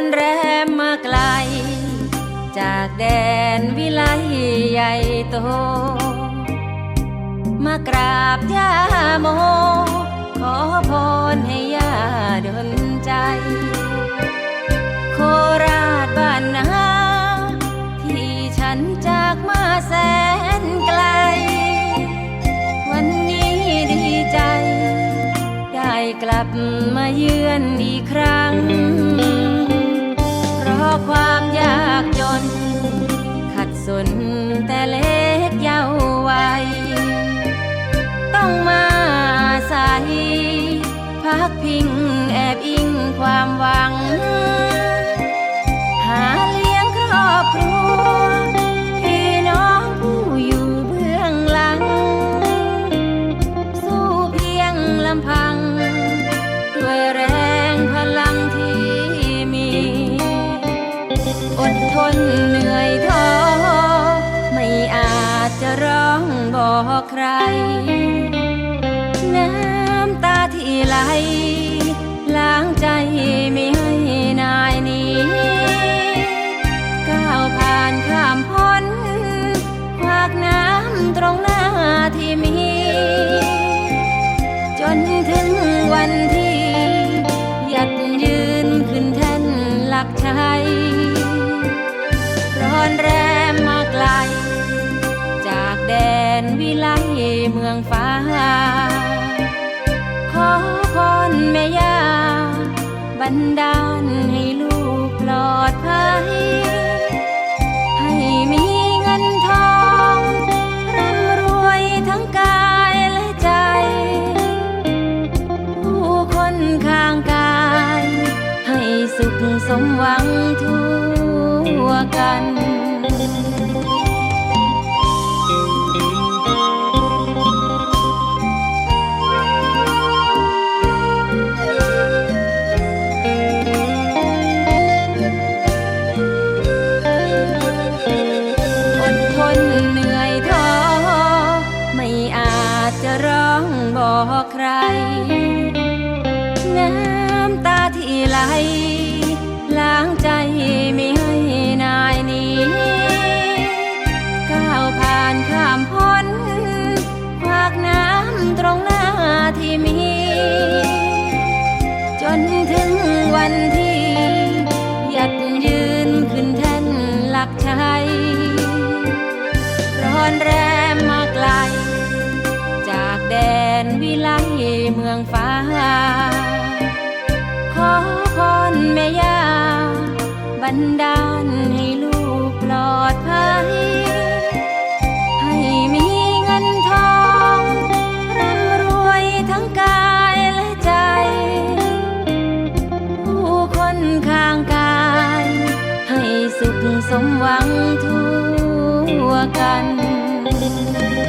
อนแรมมาไกล จากแดนวิไลใหญ่โต มากราบย่าโม ขอพรให้ย่าดลใจ โคราชบ้านนาที่ฉันจากมาแสนไกล วันนี้ดีใจ ได้กลับมาเยือนอีกครั้ง ความยากจน ขัดสนแต่เล็กเยาว์วัยต้องมาอาศัยพักพิงแอบอิงความหวัง หา ใคร น้ำตาที่ไหล ล้างใจไม่ให้นายหนี้ก้าวผ่านข้ามพ้นควักน้ำตรงหน้าที่มี จนถึงวันที่ หยัดยืนขึ้นแท่นหลักชัยร้อนแรมมาไกล นวิไลเมืองฟ้า ขอพรแม่ย่าบันดาลให้ลูกปลอดภัย ให้มีเงินทองร่ำรวยทั้งกายและใจ ผู้คนข้างกาย ให้สุขสมหวังทั่วกัน จจะร้องบอกใคร น้ำตาที่ไหล ล้างใจไม่ อนแรมมาไกล จากแดนวิไลเมืองฟ้า ขอพรแม่ยาบันดาลให้ลูกปลอดภัย ให้มีเงินทองร่ำรวยทั้งกายและใจ ผู้คนข้างกาย ให้สุขสมหวังทั่วกัน Thank you.